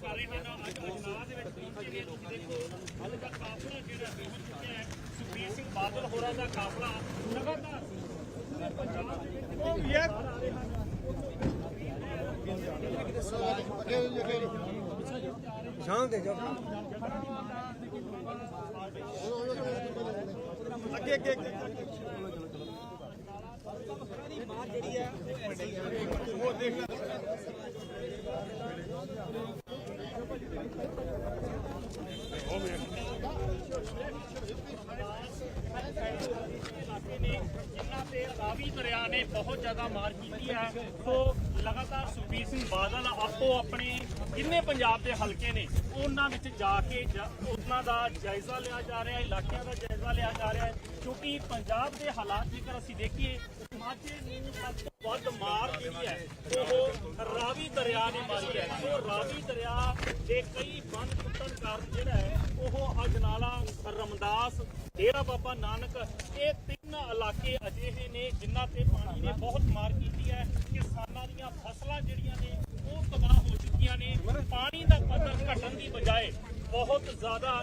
ਕਰ ਰਹੇ ਹਨ ਅੱਜ ਅਜਨਾਲਾ ਦੇ ਵਿੱਚ ਪਹੁੰਚੇ ਨੇ ਤੁਸੀਂ ਦੇਖੋ ਹਾਲੇ ਤੱਕ ਕਾਫਲਾ ਜਿਹੜਾ ਪਹੁੰਚ ਚੁੱਕਿਆ ਹੈ ਸੁਖਬੀਰ ਸਿੰਘ ਬਾਦਲ ਹੋਰਾਂ ਦਾ ਕਾਫਲਾ ਹੈ ਇਲਾਕੇ ਨੇ ਜਿਨ੍ਹਾਂ ਤੇ ਰਾਵੀ ਦਰਿਆ ਨੇ ਬਹੁਤ ਜ਼ਿਆਦਾ ਮਾਰ ਕੀਤੀ ਹੈ। ਸੋ ਲਗਾਤਾਰ ਸੁਖਬੀਰ ਸਿੰਘ ਬਾਦਲ ਆਪੋ ਆਪਣੇ ਜਿੰਨੇ ਪੰਜਾਬ ਦੇ ਹਲਕੇ ਨੇ, ਉਹਨਾਂ ਵਿੱਚ ਜਾ ਕੇ ਉਹਨਾਂ ਦਾ ਜਾਇਜ਼ਾ ਲਿਆ ਜਾ ਰਿਹਾ ਹੈ, ਇਲਾਕਿਆਂ ਦਾ ਜਾਇਜ਼ਾ ਲਿਆ ਜਾ ਰਿਹਾ ਹੈ। ਕਿਉਂਕਿ ਪੰਜਾਬ ਦੇ ਹਾਲਾਤ ਜੇਕਰ ਅਸੀਂ ਦੇਖੀਏ ਮਾਝੇ ਨੂੰ ਸਭ ਤੋਂ ਵੱਧ ਮਾਰ ਜਿਹੜੀ ਹੈ, ਉਹ ਰਾਵੀ ਦਰਿਆ ਨੇ ਮਾਰੀ ਹੈ। ਸੋ ਰਾਵੀ ਦਰਿਆ ਦੇ ਕਈ ਬੰਦ ਟੁੱਟਣ ਕਾਰਨ ਜਿਹੜਾ ਹੈ, ਉਹ ਅਜਨਾਲਾ ਰਮਦਾਸ, ਡੇਰਾ ਬਾਬਾ ਨਾਨਕ, ਇਹ ਤਿੰਨ ਇਲਾਕੇ ਅਜਿਹੇ ਨੇ ਜਿਨ੍ਹਾਂ ਤੇ ਪਾਣੀ ਨੇ ਬਹੁਤ ਮਾਰ ਕੀਤੀ ਹੈ। ਕਿਸਾਨਾਂ ਦੀਆਂ ਫਸਲਾਂ ਜਿਹੜੀਆਂ ਨੇ, ਉਹ ਤਬਾਹ ਹੋ ਚੁੱਕੀਆਂ ਨੇ। ਪਾਣੀ ਦਾ ਪੱਧਰ ਘਟਣ ਦੀ ਬਜਾਏ ਬਹੁਤ ਜ਼ਿਆਦਾ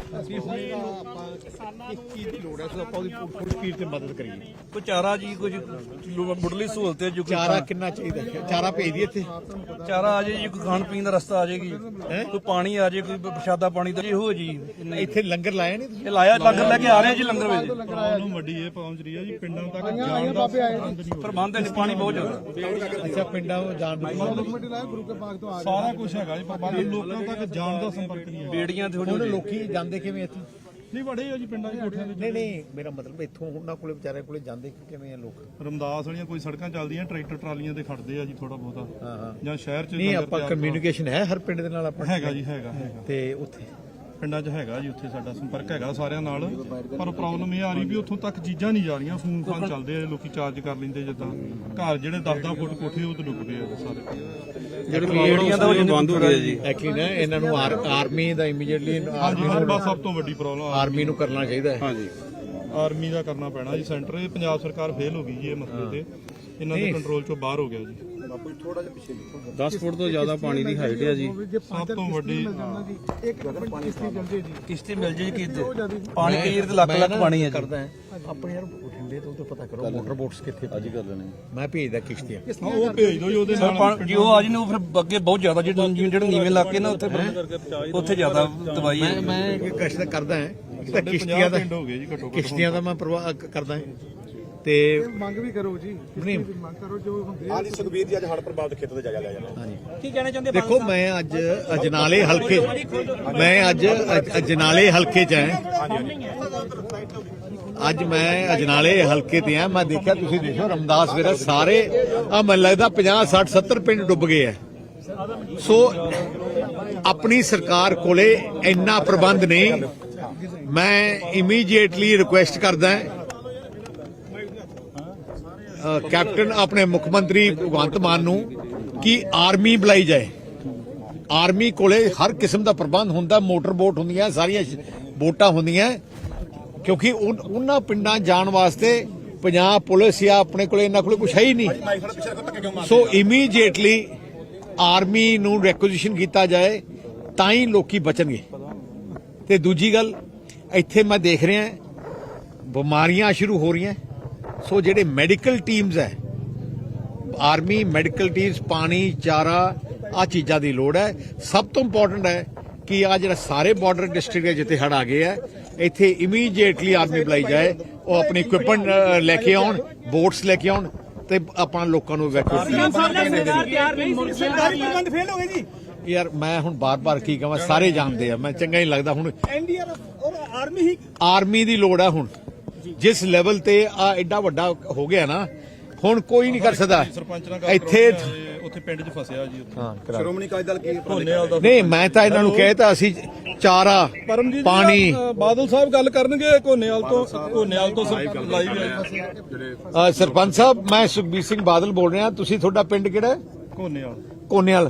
ਕਿਉਂ ਜਾਂਦੇ ਆ ਕੋਈ ਚਾਰਾ ਜੀ ਕੁਝ ਮੁੱਢਲੀ ਸਹੂਲਤ ਹੈ ਜੋ ਕੋਈ ਚਾਰਾ ਕਿੰਨਾ ਚਾਹੀਦਾ ਹੈ? ਚਾਰਾ ਭੇਜ ਦੀ ਇੱਥੇ। ਚਾਰਾ ਆ ਜੇ ਜੀ ਕੋਈ ਖਾਣ ਪੀਣ ਦਾ ਰਸਤਾ ਆ ਜਾਏਗੀ ਕੋਈ ਪਾਣੀ ਆ ਜੇ ਕੋਈ ਪ੍ਰਸ਼ਾਦਾ ਪਾਣੀ ਦਾ ਇਹੋ ਜੀ। ਇੰਨੇ- ਇੱਥੇ ਲੰਗਰ ਲਾਇਆ ਨਹੀਂ ਤੁਸੀਂ? ਇਹ ਲਾਇਆ ਲੰਗਰ ਲੈ ਕੇ ਆ ਰਹੇ ਜੀ ਲੰਗਰ ਵਿੱਚ। ਨੂੰ ਵੱਡੀ ਇਹ ਪਹੁੰਚ ਰਹੀ ਹੈ ਜੀ ਪਿੰਡਾਂ ਤੱਕ ਜਾਣ ਦਾ ਪ੍ਰਬੰਧ ਨਹੀਂ ਹੋ ਪ੍ਰਬੰਧ ਹੈ ਜੀ, ਪਾਣੀ ਬਹੁਤ ਜ਼ਿਆਦਾ। ਅੱਛਾ ਪਿੰਡਾਂ ਜਾਣ ਸਾਰਾ ਕੁਝ ਹੈਗਾ ਜੀ ਪ੍ਰਬੰਧ ਲੋਕਾਂ ਤੱਕ ਜਾਣ ਦਾ ਸੰਪਰਕ ਨਹੀਂ ਹੈ ਬੇੜੀਆਂ ਥੋੜੀ ਹੁਣ ਲੋਕੀ ਜਾਂਦੇ ਕਿਵੇਂ ਇੱਥੋਂ? ਨਹੀਂ ਵੜੇ ਹੋ ਜੀ ਪਿੰਡਾਂ ਦੇ ਕੋਠਿਆਂ ਦੇ ਨਹੀਂ ਨਹੀਂ ਮੇਰਾ ਮਤਲਬ ਇੱਥੋਂ ਉਹਨਾਂ ਕੋਲੇ ਵਿਚਾਰੇ ਕੋਲੇ ਜਾਂਦੇ ਕਿਵੇਂ ਆ ਲੋਕ? ਰਮਦਾਸ ਵਾਲੀਆਂ ਕੋਈ ਸੜਕਾਂ ਚੱਲਦੀਆਂ ਟਰੈਕਟਰ ਟਰਾਲੀਆਂ ਤੇ ਖੜਦੇ ਆ ਜੀ ਥੋੜਾ ਬਹੁਤਾ। ਹਾਂ ਹਾਂ। ਜਾਂ ਸ਼ਹਿਰ ਚ ਨਹੀਂ ਆਪਾਂ ਕਮਿਊਨੀਕੇਸ਼ਨ ਹੈ ਹਰ ਪਿੰਡ ਦੇ ਨਾਲ ਆਪਾਂ ਹੈਗਾ ਜੀ ਹੈਗਾ ਹੈਗਾ। ਤੇ ਉੱਥੇ ਪਿੰਡਾਂ 'ਚ ਹੈਗਾ ਜੀ ਉੱਥੇ ਸਾਡਾ ਸੰਪਰਕ ਹੈਗਾ ਸਾਰਿਆਂ ਨਾਲ। ਪਰ ਪ੍ਰੋਬਲਮ ਇਹ ਆ ਰਹੀ ਵੀ ਉੱਥੋਂ ਤੱਕ ਚੀਜ਼ਾਂ ਨਹੀਂ ਜਾ ਰਹੀਆਂ ਫੋਨ ਫਾਨ ਚੱਲਦੇ ਆ ਲੋਕੀ ਚਾਰਜ ਕਰ ਲੈਂਦੇ ਜਿੱਦਾਂ। ਘਰ ਜਿਹੜੇ 10-10 ਫੁੱਟ ਕੋਠੇ ਉਹ ਤੇ ਡੁੱਬਦੇ ਆ ਸਾਰੇ। ਬੇੜੀਆਂ ਦਾ ਉਹ ਬੰਦ ਹੋ ਗਿਆ ਜੀ। ਐਕਚੁਅਲੀ ਨਾ ਇਹਨਾਂ ਨੂੰ ਆਰਮੀ ਦਾ ਇਮੀਡੀਏਟਲੀ ਹਾਂਜੀ ਹਰ ਬਸ ਸਭ ਤੋਂ ਵੱਡੀ ਪ੍ਰੋਬਲਮ ਆਰਮੀ ਨੂੰ ਕਰਨਾ ਚਾਹੀਦਾ ਹੈ। ਹਾਂਜੀ। ਆਰਮੀ ਦਾ ਕਰਨਾ ਪੈਣਾ ਜੀ ਸੈਂਟਰ। ਇਹ ਪੰਜਾਬ ਸਰਕਾਰ ਫੇਲ ਹੋ ਗਈ ਜੀ ਇਹ ਮਸਲੇ ਤੇ। ਇਹਨਾਂ ਦੇ ਕੰਟਰੋਲ ਚੋਂ ਬਾਹਰ ਹੋ ਗਿਆ ਜੀ। 10 ਫੁੱਟ ਤੋਂ ਜ਼ਿਆਦਾ ਪਾਣੀ ਦੀ ਹਾਈਟ ਹੈ ਜੀ। ਸਭ ਤੋਂ ਵੱਡੀ ਕਿਸ਼ਤੀ ਮਿਲ ਜੇ। ਕਿ ਪਾਣੀ ਕਈ ਤੇ ਲੱਖ ਲੱਖ ਪਾਣੀ ਹੈ ਜੀ। ਕਰਦਾ ਹੈ। ਆਪਣੇ ਯਾਰ ਬਠਿੰਡੇ ਤੋਂ ਤਾਂ ਪਤਾ ਕਰੋ ਮੋਟਰ ਬੋਟਸ ਕਿੱਥੇ ਅੱਜ ਕਰ ਲੈਣੇ ਮੈਂ ਭੇਜਦਾ ਕਿਸ਼ਤੀਆਂ। ਉਹ ਭੇਜ ਦਿਓ ਜੀ ਉਹਦੇ ਨਾਲ ਜੇ ਉਹ ਆ ਜੀ ਨੇ ਉਹ ਫਿਰ ਅੱਗੇ ਬਹੁਤ ਜ਼ਿਆਦਾ ਜਿਹੜੇ ਜਿਹੜੇ ਨੀਵੇਂ ਇਲਾਕੇ ਨੇ ਉੱਥੇ ਉੱਥੇ ਜ਼ਿਆਦਾ ਦਵਾਈ ਹੈ ਮੈਂ ਮੈਂ ਇਹ ਕਸ਼ਟ ਕਰਦਾ ਹਾਂ। ਇੱਕ ਤਾਂ 50 ਕਿਸ਼ਤੀਆਂ ਦਾ ਕਿਸ਼ਤੀਆਂ ਦਾ ਮੈਂ ਪ੍ਰਵਾਹ ਕਰਦਾ ਹਾਂ। ਤੇ ਮੰਗ ਵੀ ਕਰੋ ਜੀ ਨਹੀਂ। ਮੰਗ ਕਰੋ ਜੋ ਹੁੰਦੀ ਹੈ ਹਾਂਜੀ ਸੁਖਬੀਰ ਜੀ ਅੱਜ ਹੜ ਪ੍ਰਭਾਵਿਤ ਖੇਤ ਤੇ ਜਾਇਆ ਲਿਆ ਜਾਣਾ ਦੇਖੋ ਮੈਂ ਅੱਜ ਅਜਨਾਲੇ ਹਲਕੇ ਮੈਂ ਅੱਜ ਅਜ- ਅਜਨਾਲੇ ਹਲਕੇ ਚ ਹਾਂ। ਅੱਜ ਮੈਂ ਅਜਨਾਲੇ ਹਲਕੇ ਤੇ ਆ ਮੈਂ ਦੇਖਿਆ ਤੁਸੀਂ ਦੇਖੋ ਰਮਦਾਸ ਵੀਰਾ ਸਾਰੇ ਆ ਮੈਨੂੰ ਲੱਗਦਾ 50 60 70 ਪਿੰਡ ਡੁੱਬ ਗਏ ਆ। ਸੋ ਆਪਣੀ ਸਰਕਾਰ ਕੋਲੇ ਇੰਨਾ ਪ੍ਰਬੰਧ ਨਹੀਂ। ਮੈਂ ਇਮੀਡੀਏਟਲੀ ਰਿਕੁਐਸਟ ਕਰਦਾ ਅ, ਕੈਪਟਨ ਆਪਣੇ ਮੁੱਖ ਮੰਤਰੀ ਭਗਵੰਤ ਮਾਨ ਨੂੰ ਕਿ ਆਰਮੀ ਬੁਲਾਈ ਜਾਏ। ਆਰਮੀ ਕੋਲੇ ਹਰ ਕਿਸਮ ਦਾ ਪ੍ਰਬੰਧ ਹੁੰਦਾ, ਮੋਟਰ ਬੋਟ ਹੁੰਦੀਆਂ, ਸਾਰੀਆਂ ਬੋਟਾਂ ਹੁੰਦੀਆਂ। ਕਿਉਂਕਿ ਉਨ- ਉਹਨਾਂ ਪਿੰਡਾਂ ਜਾਣ ਵਾਸਤੇ ਪੰਜਾਬ ਪੁਲਿਸ ਜਾਂ ਆਪਣੇ ਕੋਲੇ ਇਹਨਾਂ ਕੋਲੇ ਕੁਝ ਹੈ ਹੀ ਨਹੀਂ। ਸੋ ਇਮੀਡੀਏਟਲੀ ਆਰਮੀ ਨੂੰ ਰੈਕੁਜੀਸ਼ਨ ਕੀਤਾ ਜਾਏ, ਤਾਂ ਹੀ ਲੋਕੀ ਬਚਣਗੇ। ਤੇ ਦੂਜੀ ਗੱਲ, ਇੱਥੇ ਮੈਂ ਦੇਖ ਰਿਹਾ, ਬਿਮਾਰੀਆਂ ਸ਼ੁਰੂ ਹੋ ਰਹੀਆਂ। ਸੋ ਜਿਹੜੇ ਮੈਡੀਕਲ ਟੀਮਸ ਹੈ ਆਰਮੀ ਮੈਡੀਕਲ ਟੀਮਸ ਪਾਣੀ ਚਾਰਾ ਆ ਚੀਜ਼ਾਂ ਦੀ ਲੋੜ ਹੈ। ਸਭ ਤੋਂ ਇੰਪੋਰਟੈਂਟ ਹੈ ਕਿ ਆ ਜਿਹੜਾ ਸਾਰੇ ਬਾਰਡਰ ਡਿਸਟ੍ਰਿਕਟ ਹੈ ਜਿੱਥੇ ਹੜ ਆ ਗਏ ਹੈ ਇੱਥੇ ਇਮੀਡੀਏਟਲੀ ਆਰਮੀ ਬੁਲਾਈ ਜਾਏ ਉਹ ਆਪਣੀ ਇਕਵਿਪਮੈਂਟ ਲੈ ਕੇ ਆਉਣ ਬੋਟਸ ਲੈ ਕੇ ਆਉਣ ਤੇ ਆਪਣਾ ਲੋਕਾਂ ਨੂੰ evacuate ਕਰਨ ਸਰਦਾਰ ਤਿਆਰ ਨਹੀਂ ਸਰਦਾਰੀ ਪ੍ਰਬੰਧ ਫੇਲ ਹੋ ਗਏ ਜੀ। ਯਾਰ ਮੈਂ ਹੁਣ ਬਾਰ-ਬਾਰ ਕੀ ਕਹਾਂ ਸਾਰੇ ਜਾਣਦੇ ਆ ਮੈਂ ਚੰਗਾ ਹੀ ਲੱਗਦਾ ਹੁਣ। ਐਨਡੀਆਰਐਫ ਔਰ ਆਰਮੀ ਹੀ ਆਰਮੀ ਦੀ ਲੋੜ ਆ ਹੁਣ। ਜਿਸ ਲੈਵਲ ਤੇ ਆ ਐਡਾ ਵੱਡਾ ਹੋ ਗਿਆ ਨਾ ਹੁਣ ਕੋਈ ਨਹੀਂ ਕਰ ਸਕਦਾ। ਸਰਪੰਚ ਨਾਲ ਗੱਲ ਇੱਥੇ ਉੱਥੇ ਪਿੰਡ 'ਚ ਫਸਿਆ ਜੀ ਉੱਥੇ। ਸ਼੍ਰੋਮਣੀ ਅਕਾਲੀ ਦਲ ਕੀ ਨਹੀਂ ਮੈਂ ਤਾਂ ਇਹਨਾਂ ਨੂੰ ਕਹਿਤਾ ਅਸੀਂ ਚਾਰਾ ਪਰਮਜੀਤ ਪਾਣੀ। ਬਾਦਲ ਸਾਹਿਬ ਗੱਲ ਕਰਨਗੇ ਕੋਨੇਵਾਲ ਤੋਂ ਕੋਨੇਵਾਲ ਤੋਂ ਲਾਈਵ ਸਰਪੰਚ ਸਾਹਿਬ ਮੈਂ ਸੁਖਬੀਰ ਸਿੰਘ ਬਾਦਲ ਬੋਲ ਰਿਹਾ ਤੁਸੀਂ ਤੁਹਾਡਾ ਪਿੰਡ ਕਿਹੜਾ ਹੈ? ਕੋਨੇਵਾਲ ਕੋਨੇਵਾਲ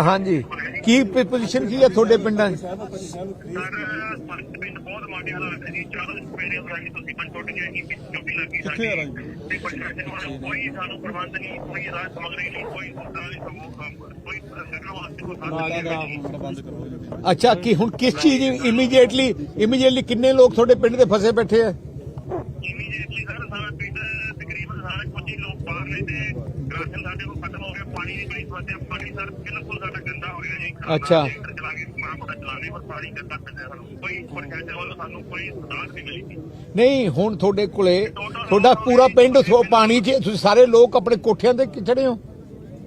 ਹਾਂਜੀ। ਕੀ ਪੋਜੀਸ਼ਨ ਕੀ ਹੈ ਤੁਹਾਡੇ ਪਿੰਡਾਂ ਦੀ? ਅੱਛਾ ਕੀ ਹੁਣ ਕਿਸ ਚੀਜ਼ ਇਮੀਡੀਏਟਲੀ ਇਮੀਡੀਏਟਲੀ ਕਿੰਨੇ ਲੋਕ ਤੁਹਾਡੇ ਪਿੰਡ ਦੇ ਫਸੇ ਬੈਠੇ ਆ? ਇਮੀਡੀਏਟਲੀ ਸਰ ਸਾਰਾ ਪਿੰਡ ਤਕਰੀਬਨ ਸਾਰੇ ਕੁਝ ਹੀ ਲੋਕ ਬਾਹਰ ਨੇ ਤੇ ਰਾਸ਼ਨ ਸਾਡੇ ਕੋਲ ਖਤਮ ਹੋ ਗਿਆ ਪਾਣੀ ਦੀ ਬੜੀ ਸਮੱਸਿਆ ਪਾਣੀ ਸਰ ਬਿਲਕੁਲ ਸਾਡਾ ਗੰਦਾ ਹੋ ਗਿਆ ਜੀ। ਅੱਛਾ। ਚਲਾ ਕੇ ਮਾਂ ਮੋਟਾ ਚਲਾਣੇ ਪਰ ਪਾਣੀ ਗੰਦਾ ਪੈਂਦਾ ਸਾਨੂੰ। ਕੋਈ ਪ੍ਰਸ਼ਾਸਨ ਵੱਲੋਂ ਸਾਨੂੰ ਕੋਈ ਸੁਧਾਰ ਨਹੀਂ ਮਿਲੀ। ਨਹੀਂ ਹੁਣ ਤੁਹਾਡੇ ਕੋਲੇ ਤੁਹਾਡਾ ਪੂਰਾ ਪਿੰਡ ਥੋ ਪਾਣੀ 'ਚ ਤੁਸੀਂ ਸਾਰੇ ਲੋਕ ਆਪਣੇ ਕੋਠਿਆਂ ਤੇ ਚੜੇ ਹੋ?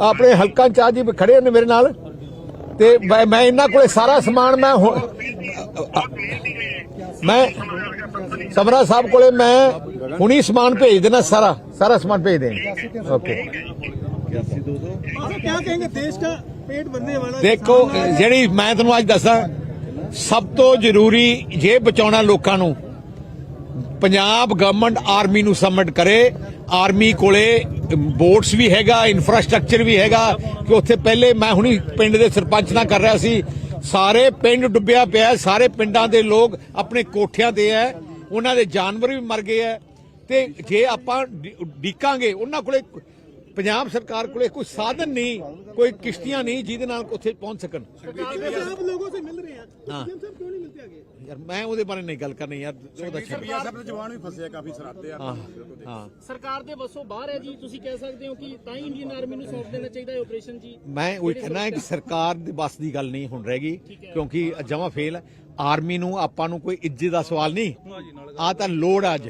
ਆਪਣੇ ਹਲਕਾ ਚਾਹ ਜੀ ਖੜੇ ਨੇ ਮੇਰੇ ਨਾਲ ਤੇ ਮੈਂ ਮੈਂ ਇਹਨਾਂ ਕੋਲੇ ਸਾਰਾ ਸਮਾਨ ਮੈਂ ਹੁਣ ਮੈਂ ਸਮਰਾ ਸਾਹਿਬ ਕੋਲੇ ਮੈਂ ਹੁਣੀ ਸਮਾਨ ਭੇਜ ਦੇਣਾ ਸਾਰਾ ਸਾਰਾ ਸਮਾਨ ਭੇਜ ਦੇਣਾ ਓਕੇ क्या कहेंगे देश का पेट भरने वाला ਦੇਖੋ ਜਿਹੜੀ ਮੈਂ ਤੁਹਾਨੂੰ ਅੱਜ ਦੱਸਾਂ ਸਭ ਤੋਂ ਜ਼ਰੂਰੀ ਜੇ ਬਚਾਉਣਾ ਲੋਕਾਂ ਨੂੰ ਪੰਜਾਬ ਗਵਰਨਮੈਂਟ ਆਰਮੀ ਨੂੰ ਸਬਮਿਟ ਕਰੇ ਆਰਮੀ ਕੋਲੇ ਬੋਟਸ ਵੀ ਹੈਗਾ ਇਨਫਰਾਸਟ੍ਰਕਚਰ ਵੀ ਹੈਗਾ, ਕਿ ਉੱਥੇ ਪਹਿਲੇ ਮੈਂ ਹੁਣੀ ਪਿੰਡ ਦੇ ਸਰਪੰਚ ਨਾਲ ਕਰ ਰਿਹਾ ਸੀ। ਸਾਰੇ ਪਿੰਡ ਡੁੱਬਿਆ ਪਿਆ ਸਾਰੇ ਪਿੰਡਾਂ ਦੇ ਲੋਕ ਆਪਣੇ ਕੋਠਿਆਂ ਤੇ ਹੈ, ਉਹਨਾਂ ਦੇ ਜਾਨਵਰ ਵੀ ਮਰ ਗਏ ਹੈ। ਤੇ ਜੇ ਆਪਾਂ ਡੀਕਾਂਗੇ, ਉਹਨਾਂ ਕੋਲੇ ਪੰਜਾਬ ਸਰਕਾਰ ਕੋਲੇ ਕੋਈ ਸਾਧਨ ਨਹੀਂ ਕੋਈ ਕਿਸ਼ਤੀਆਂ ਨਹੀਂ ਜਿਹਦੇ ਨਾਲ ਉੱਥੇ ਪਹੁੰਚ ਸਕਣ। ਮੈਂ ਉਹਦੇ ਬਾਰੇ ਨਹੀਂ ਗੱਲ ਕਰਨੀ ਯਾਰ ਉਹ ਤਾਂ ਜਵਾਨ ਵੀ ਫਸੇ ਕਾਫੀ ਸਰਾਤੇ ਆ। ਹਾਂ ਸਰਕਾਰ ਦੇ ਵੱਸੋਂ ਬਾਹਰ ਹੈ ਜੀ ਤੁਸੀਂ ਕਹਿ ਸਕਦੇ ਹੋ ਕਿ ਤਾਂ ਹੀ ਇੰਡੀਅਨ ਆਰਮੀ ਨੂੰ ਸੌਂਪ ਦੇਣਾ ਚਾਹੀਦਾ ਹੈ ਆਪਰੇਸ਼ਨ ਜੀ। ਮੈਂ ਉਹ ਕਹਿਣਾ ਕਿ ਸਰਕਾਰ ਦੇ ਵੱਸ ਦੀ ਗੱਲ ਨਹੀਂ ਹੁਣ ਰਹਿ ਗਈ ਕਿਉਂਕਿ ਜਮਾ ਫੇਲ ਆਰਮੀ ਨੂੰ ਆਪਾਂ ਨੂੰ ਕੋਈ ਇੱਜ਼ਤ ਦਾ ਸਵਾਲ ਨਹੀਂ। ਆ ਤਾਂ ਲੋੜ ਅੱਜ।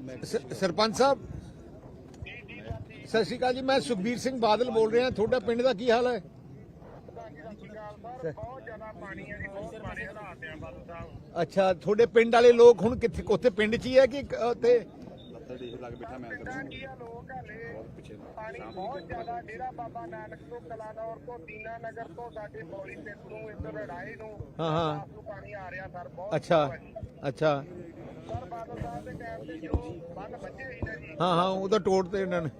ਸਰਪੰਚ ਸਾਹਿਬ। ਸਤਿ ਸ਼੍ਰੀ ਅਕਾਲ ਜੀ ਮੈਂ ਸੁਖਬੀਰ ਸਿੰਘ ਬਾਦਲ ਬੋਲ ਰਿਹਾ ਤੁਹਾਡਾ ਪਿੰਡ ਦਾ ਕੀ ਹਾਲ ਹੈ? ਅੱਛਾ ਤੁਹਾਡੇ ਪਿੰਡ ਵਾਲੇ ਲੋਕ ਹੁਣ ਕਿੱਥੇ ਉੱਥੇ ਪਿੰਡ 'ਚ ਹੀ ਹੈ ਕਿ ਕ- ਉੱਥੇ ਕੀ ਆ ਲੋਕ ਹਲੇ ਪਾਣੀ ਬਹੁਤ ਜ਼ਿਆਦਾ ਡੇਰਾ ਬਾਬਾ ਨਾਨਕ ਤੋਂ ਕਲਾਨੌਰ ਤੋਂ ਦੀਨਾ ਨਗਰ ਤੋਂ ਸਾਡੇ ਬੌਲੀ ਪਿੰਡ ਨੂੰ ਇੱਧਰ ਲੜਾਈ ਨੂੰ। ਹਾਂ ਹਾਂ। ਨੂੰ ਪਾਣੀ ਆ ਰਿਹਾ ਸਰ ਬਹੁਤ ਅੱਛਾ ਅੱਛਾ। ਹਾਂ ਹਾਂ ਉਹ ਤਾਂ ਟੋੜ ਤੇ ਇਹਨਾਂ ਨੇ।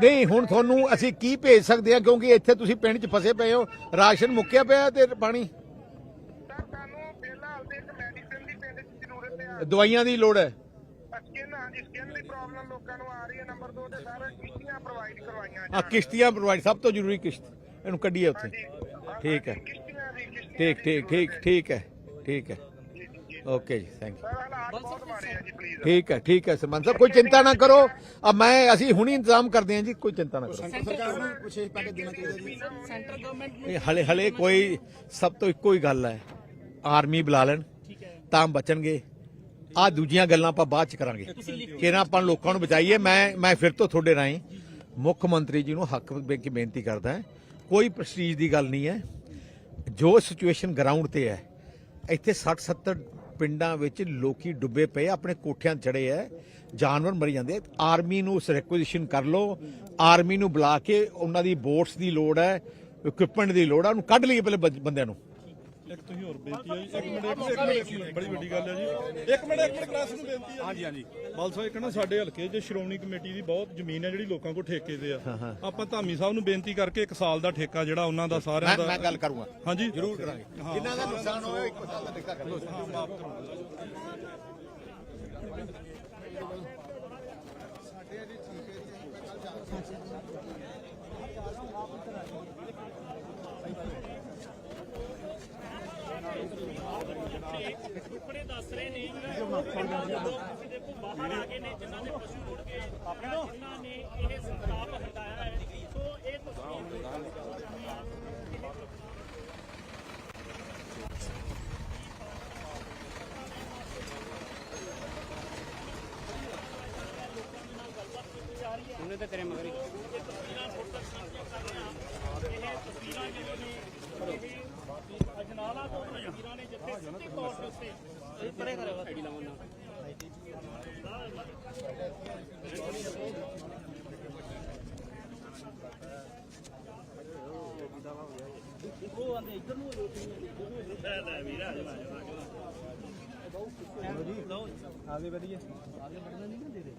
ਨਹੀਂ ਹੁਣ ਤੁਹਾਨੂੰ ਅਸੀਂ ਕੀ ਭੇਜ ਸਕਦੇ ਹਾਂ ਕਿਉਂਕਿ ਇੱਥੇ ਤੁਸੀਂ ਪਿੰਡ 'ਚ ਫਸੇ ਪਏ ਹੋ ਰਾਸ਼ਨ ਮੁੱਕਿਆ ਪਿਆ ਤੇ ਪਾਣੀ? ਸਰ ਸਾਨੂੰ ਫਿਲਹਾਲ ਤੇ ਇੱਕ ਮੈਡੀਸਿਨ ਦੀ ਪਿੰਡ 'ਚ ਜ਼ਰੂਰਤ ਹੈ। ਦਵਾਈਆਂ ਦੀ ਲੋੜ ਹੈ। ਸਕਿਨ ਹਾਂਜੀ ਸਕਿਨ ਦੀ ਪ੍ਰੋਬਲਮ ਲੋਕਾਂ ਨੂੰ ਆ ਰਹੀ ਹੈ ਨੰਬਰ 2 ਤੇ ਸਰ ਕਿਸ਼ਤੀਆਂ ਪ੍ਰੋਵਾਈਡ ਕਰਵਾਈਆਂ ਆ ਕਿਸ਼ਤੀਆਂ ਪ੍ਰੋਵਾਈਡ ਸਭ ਤੋਂ ਜ਼ਰੂਰੀ ਕਿਸ਼ਤ ਇਹਨੂੰ ਕੱਢੀਏ ਉੱਥੇ। ਠੀਕ ਹੈ। ਠੀਕ ਠੀਕ ਠੀਕ ਠੀਕ ਹੈ ਠੀਕ ਹੈ। ਓਕੇ ਜੀ ਥੈਂਕ ਯੂ ਠੀਕ ਹੈ ਠੀਕ ਹੈ ਸਰਪੰਚ ਸਾਹਿਬ ਕੋਈ ਚਿੰਤਾ ਨਾ ਕਰੋ। ਆ ਮੈਂ ਅਸੀਂ ਹੁਣੀ ਇੰਤਜ਼ਾਮ ਕਰਦੇ ਹਾਂ ਜੀ ਕੋਈ ਚਿੰਤਾ ਨਾ ਕਰੋ। ਸਰਕਾਰ ਨੂੰ ਵਿਸ਼ੇਸ਼ ਪੈਕੇਜ ਦੇਣਾ ਚਾਹੀਦਾ ਜੀ। ਸੈਂਟਰ ਗਵਰਨਮੈਂਟ ਇਹ ਹਲੇ ਹਲੇ ਕੋਈ ਸਭ ਤੋਂ ਇੱਕੋ ਹੀ ਗੱਲ ਹੈ। ਆਰਮੀ ਬੁਲਾ ਲੈਣ ਤਾਂ ਬਚਣਗੇ। ਆ ਦੂਜੀਆਂ ਗੱਲਾਂ ਆਪਾਂ ਬਾਅਦ ਚ ਕਰਾਂਗੇ। ਕਿਹਨਾਂ ਆਪਾਂ ਲੋਕਾਂ ਨੂੰ ਬਚਾਈਏ, ਮੈਂ ਮੈਂ ਫਿਰ ਤੋਂ ਤੁਹਾਡੇ ਰਾਹੀਂ ਮੁੱਖ ਮੰਤਰੀ ਜੀ ਨੂੰ ਹੱਕ ਵੇ ਬੇਨਤੀ ਕਰਦਾ ਹਾਂ, ਕੋਈ ਪ੍ਰੈਸਟੀਜ ਦੀ ਗੱਲ ਨਹੀਂ ਹੈ। ਜੋ ਸਿਚੁਏਸ਼ਨ ਗਰਾਊਂਡ ਤੇ ਹੈ, ਇੱਥੇ 60 70 ਪਿੰਡਾਂ ਵਿੱਚ ਲੋਕੀ ਡੁੱਬੇ ਪਏ, ਆਪਣੇ ਕੋਠਿਆਂ ਤੇ ਚੜੇ ਐ ਜਾਨਵਰ ਮਰੀ ਜਾਂਦੇ ਆਰਮੀ ਨੂੰ ਉਸ ਰਿਕੁਜੀਸ਼ਨ ਕਰ ਲਓ, ਆਰਮੀ ਨੂੰ ਬੁਲਾ ਕੇ ਉਹਨਾਂ ਦੀ ਬੋਟਸ ਦੀ ਲੋੜ ਹੈ ਇਕਵਿਪਮੈਂਟ ਦੀ ਲੋੜ ਹੈ, ਉਹਨੂੰ ਕੱਢ ਲਈਏ ਪਹਿਲੇ ਬੰਦਿਆਂ ਨੂੰ। ਇੱਕ ਤੁਸੀਂ ਹੋਰ ਬੇਨਤੀ ਹੈ ਜੀ ਇੱਕ ਮਿੰਟ ਇੱਕ ਮਿੰਟ, ਇੱਕ ਮਿੰਟ। ਬੜੀ ਵੱਡੀ ਗੱਲ ਹੈ ਜੀ। ਇੱਕ ਮਿੰਟ ਇੱਕ ਮਿੰਟ ਕਲਾਸ ਨੂੰ ਬੇਨਤੀ ਹੈ ਹਾਂਜੀ ਹਾਂਜੀ। ਬਾਲਸਾ ਇੱਕ ਨਾ ਸਾਡੇ ਹਲਕੇ 'ਚ ਸ਼੍ਰੋਮਣੀ ਕਮੇਟੀ ਦੀ ਬਹੁਤ ਜ਼ਮੀਨ ਹੈ ਜਿਹੜੀ ਲੋਕਾਂ ਕੋਲ ਠੇਕੇ ਤੇ ਆ। ਆਪਾਂ ਧਾਮੀ ਸਾਹਿਬ ਨੂੰ ਬੇਨਤੀ ਕਰਕੇ ਇੱਕ ਸਾਲ ਦਾ ਠੇਕਾ ਜਿਹੜਾ ਉਹਨਾਂ ਦਾ ਸਾਰਿਆਂ ਮੈਂ ਦਾ ਮੈਂ ਗੱਲ ਕਰੂੰਗਾ। ਹਾਂਜੀ। ਜ਼ਰੂਰ ਕਰਾਂਗੇ। ਜਿਨ੍ਹਾਂ ਦਾ ਨੁਕਸਾਨ ਹੋਇਆ ਇੱਕ ਸਾਲ ਦਾ ਠੇਕਾ ਕਰ ਲਓ ਟੁਕੜੇ ਦੱਸ ਰਹੇ ਨੇ ਜਦੋਂ ਤੁਸੀਂ ਦੇਖੋ ਬਾਹਰ ਆ ਗਏ ਨੇ ਜਿਨ੍ਹਾਂ ਦੇ ਪਸ਼ੂ ਰੁੜ ਗਏ ਆਪਣੇ ਜਿਨ੍ਹਾਂ ਨੇ ਇਹ ਸੰਤਾਪ ਹਟਾਇਆ ਹੈ। ਸੋ ਇਹ ਤਸਵੀਰ ਉਹਨੇ ਤਾਂ ਤੇਰੇ ਮਗਰ ਹੀ। ਇਹ ਤਸਵੀਰਾਂ ਜਿਹੜੀਆਂ ਨੇ ਇਹ ਅਜਨਾਲਾ ਤੋਂ ਤਸਵੀਰਾਂ ਨੇ ਜਿੱਥੇ ਸਿੱਧੇ ਤੌਰ ਦੇ ਉੱਤੇ ਪਰੇ ਕਰੋ ਲਾਉਣਾ ਉਹ ਆਂਦੇ ਇੱਧਰ ਨੂੰ ਲੈ ਲੈ ਵੀਰਾ ਜਾ ਜੀ ਲਓ ਆਗੇ ਵਧੀਏ ਆਗੇ ਵੜਨਾ ਨਹੀਂ ਨਾ ਦੇ ਦੇ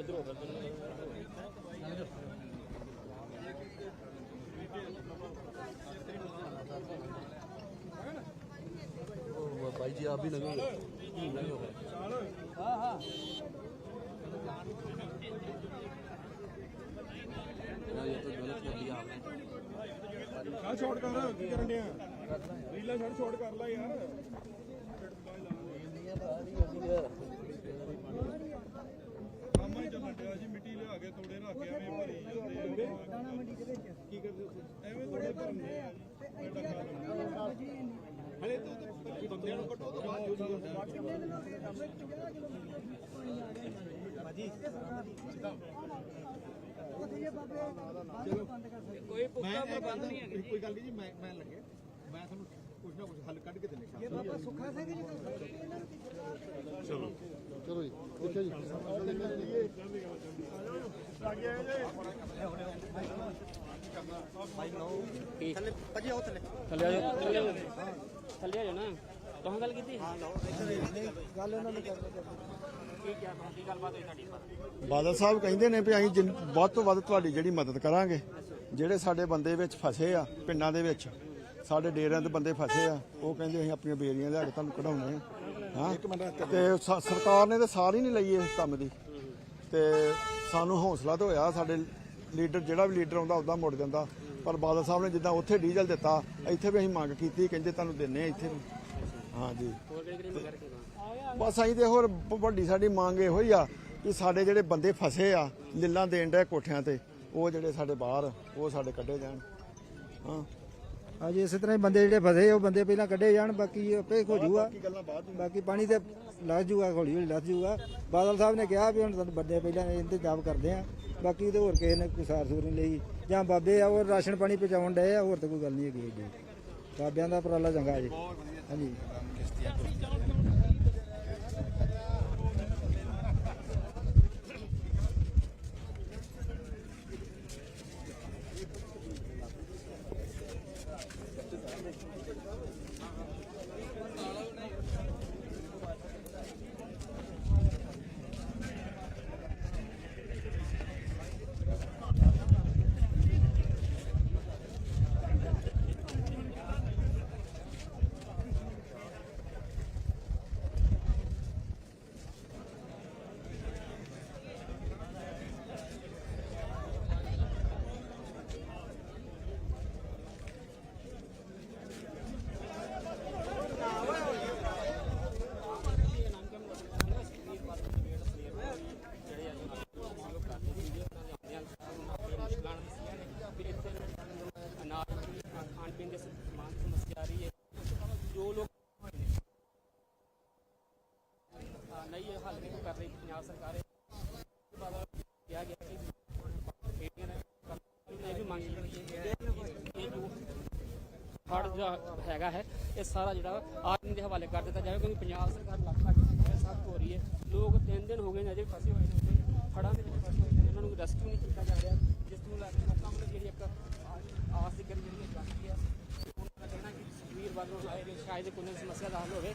ਇਧਰੋਂ ਕਰ ਉਹ ਭਾਈ ਜੀ ਆਪ ਵੀ ਲੰਘੋਗੇ ਲੰਘੋਗੇ ਆ ਸ਼ਾਰਟ ਕਰ ਕੀ ਕਰਨ ਡਿਆ? ਰੀਲਾ ਛੱਡ ਸ਼ਾਰਟ ਕਰ ਲੈ ਯਾਰ। ਕੰਮ ਹੀ ਚੱਲਣ ਡਿਆ ਜੀ ਮਿੱਟੀ ਲਿਆ ਕੇ ਤੋੜੇ ਰੱਖ ਕੇ ਐਵੇਂ ਭਰੀ ਜਾਂਦੇ ਆ। ਕੀ ਕਰਦੇ ਐਵੇਂ ਤੋੜੇ ਭਰਨੇ ਆ। ਹਲੇ ਤਾਂ ਬੰਦਿਆਂ ਨੂੰ ਘਟੋ ਤੋਂ ਬਾਅਦ ਜੋ। ਕੋਈ ਪੁੱਛਾ ਪ੍ਰਬੰਧ ਨਹੀਂ ਹੈ ਕੋਈ ਗੱਲ ਨਹੀਂ ਜੀ ਮੈਂ ਮੈਂ ਲੱਗੇ। ਮੈਂ ਤੁਹਾਨੂੰ ਕੁਝ ਨਾ ਕੁਝ ਹੱਲ ਕੱਢ ਕੇ ਦਿੰਨੇ ਸ਼ਾਮ ਨੂੰ। ਚਲੋ। ਜੀ ਦੇਖਿਓ ਜੀ। ਥੱਲੇ ਆ ਜਾਓ। ਥੱਲੇ ਆ ਜਾਓ। ਥੱਲੇ ਆ ਜਾਓ ਨਾ। ਤੁਸੀਂ ਗੱਲ ਕੀਤੀ? ਬਾਦਲ ਸਾਹਿਬ ਕਹਿੰਦੇ ਨੇ ਵੀ ਅਸੀਂ ਜਿੰਨ- ਵੱਧ ਤੋਂ ਵੱਧ ਤੁਹਾਡੀ ਜਿਹੜੀ ਮਦਦ ਕਰਾਂਗੇ। ਜਿਹੜੇ ਸਾਡੇ ਬੰਦੇ ਵਿੱਚ ਫਸੇ ਆ ਪਿੰਡਾਂ ਦੇ ਵਿੱਚ ਸਾਡੇ ਡੇਰਿਆਂ ਦੇ ਬੰਦੇ ਫਸੇ ਆ ਉਹ ਕਹਿੰਦੇ ਅਸੀਂ ਆਪਣੀਆਂ ਬੇਰੀਆਂ ਲਿਆ ਕੇ ਤੁਹਾਨੂੰ ਕਢਾਉਣੇ ਆ। ਹਾਂ? ਤੇ ਸ- ਸਰਕਾਰ ਨੇ ਤਾਂ ਸਾਰ ਹੀ ਨਹੀਂ ਲਈ ਇਸ ਕੰਮ ਦੀ। ਤੇ ਸਾਨੂੰ ਹੌਸਲਾ ਤਾਂ ਹੋਇਆ ਸਾਡੇ ਲੀਡਰ ਜਿਹੜਾ ਵੀ ਲੀਡਰ ਆਉਂਦਾ ਉਹਦਾ ਮੁੜ ਜਾਂਦਾ। ਪਰ ਬਾਦਲ ਸਾਹਿਬ ਨੇ ਜਿੱਦਾਂ ਉੱਥੇ ਡੀਜ਼ਲ ਦਿੱਤਾ ਇੱਥੇ ਵੀ ਅਸੀਂ ਮੰਗ ਕੀਤੀ ਕਹਿੰਦੇ ਤੁਹਾਨੂੰ ਦਿੰਨੇ ਆ ਇੱਥੇ ਵੀ। ਹਾਂਜੀ ਬਸ ਅਸੀਂ ਤੇ ਹੋਰ ਵੱਡੀ ਸਾਡੀ ਮੰਗ ਇਹੋ ਹੀ ਆ ਕਿ ਸਾਡੇ ਜਿਹੜੇ ਬੰਦੇ ਫਸੇ ਆ ਲਿੱਲਾਂ ਦੇਣ ਦੇ ਕੋਠਿਆਂ ਤੇ ਉਹ ਜਿਹੜੇ ਸਾਡੇ ਬਾਹਰ ਉਹ ਸਾਡੇ ਕੱਢੇ ਜਾਣ। ਹਾਂ। ਹਾਂਜੀ ਇਸੇ ਤਰ੍ਹਾਂ ਹੀ ਬੰਦੇ ਜਿਹੜੇ ਫਸੇ ਉਹ ਬੰਦੇ ਪਹਿਲਾਂ ਕੱਢੇ ਜਾਣ ਬਾਕੀ ਆਪੇ ਹੋ ਬਾਅਦ ਬਾਕੀ ਪਾਣੀ ਤੇ ਲੱਗ ਜਾਊਗਾ ਹੌਲੀ ਹੌਲੀ ਲੱਗ ਜਾਊਗਾ ਬਾਦਲ ਸਾਹਿਬ ਨੇ ਕਿਹਾ ਵੀ ਹੁਣ ਤੁਹਾਨੂੰ ਬੰਦੇ ਪਹਿਲਾਂ ਇੰਤਜ਼ਾਮ ਕਰਦੇ ਆ ਬਾਕੀ ਤੇ ਹੋਰ ਕਿਸੇ ਨੇ ਕੋਈ ਸਾਰ ਸੂਰ ਨਹੀਂ ਲਈ। ਜਾਂ ਬਾਬੇ ਆ ਉਹ ਰਾਸ਼ਨ ਪਾਣੀ ਪਹੁੰਚਾਉਣ ਡਏ ਆ ਹੋਰ ਤਾਂ ਕੋਈ ਗੱਲ ਨਹੀਂ ਹੈਗੀ ਬਾਬਿਆਂ ਦਾ ਉਪਰਾਲਾ ਚੰਗਾ ਜੀ। ਹਾਂਜੀ। ਪੰਜਾਬ ਸਰਕਾਰ ਹੈ ਬਾਬਾ ਕਿਹਾ ਗਿਆ ਕਿ ਬੇਟੀਆਂ ਨੇ ਇਹ ਵੀ ਮੰਗ ਕੀਤੀ ਹੈ ਕਿ ਇਹ ਜੋ ਫੜ ਜਿਹੜਾ ਹੈਗਾ ਹੈ ਇਹ ਸਾਰਾ ਜਿਹੜਾ ਆਰਮੀ ਦੇ ਹਵਾਲੇ ਕਰ ਦਿੱਤਾ ਜਾਵੇ ਕਿਉਂਕਿ ਪੰਜਾਬ ਸਰਕਾਰ ਲੱਖ ਲੱਖ ਰੁਪਏ ਸਖਤ ਹੋ ਰਹੀ ਹੈ ਲੋਕ ਤਿੰਨ ਦਿਨ ਹੋ ਗਏ ਨੇ ਅਜੇ ਵੀ ਫਸੇ ਹੋਏ ਨੇ ਉੱਥੇ ਫੜਾਂ ਦੇ ਵਿੱਚ ਫਸੇ ਹੋਏ ਨੇ ਇਹਨਾਂ ਨੂੰ ਰੈਸਕਿਊ ਨਹੀਂ ਕੀਤਾ ਜਾ ਰਿਹਾ ਜਿਸ ਨੂੰ ਲੈ ਕੇ ਲੋਕਾਂ ਵੱਲੋਂ ਜਿਹੜੀ ਇੱਕ ਆ- ਆਸ ਦੀ ਕਰੀ ਜਿਹੜੀ ਹੈ ਜਾਂਦੀ ਹੈ ਉਹਨਾਂ ਦਾ ਕਹਿਣਾ ਕਿ ਸੁਖਬੀਰ ਬਾਦਲ ਨੂੰ ਆਏ ਨੇ, ਸ਼ਾਇਦ ਕੋਈ ਨਾ ਸਮੱਸਿਆ ਦਾ ਹੱਲ ਹੋਵੇ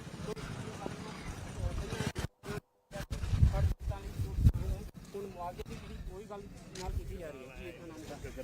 ਫੜ ਦਿੱਤਾ ਨਹੀਂ ਹੁਣ ਮੁਆਵਜ਼ੇ ਦੀ ਜਿਹੜੀ ਕੋਈ ਗੱਲ ਨਾਲ ਕੀਤੀ ਜਾ ਰਹੀ ਹੈ ਜੀ ਇਹਨਾਂ ਨਾਮ ਦਾ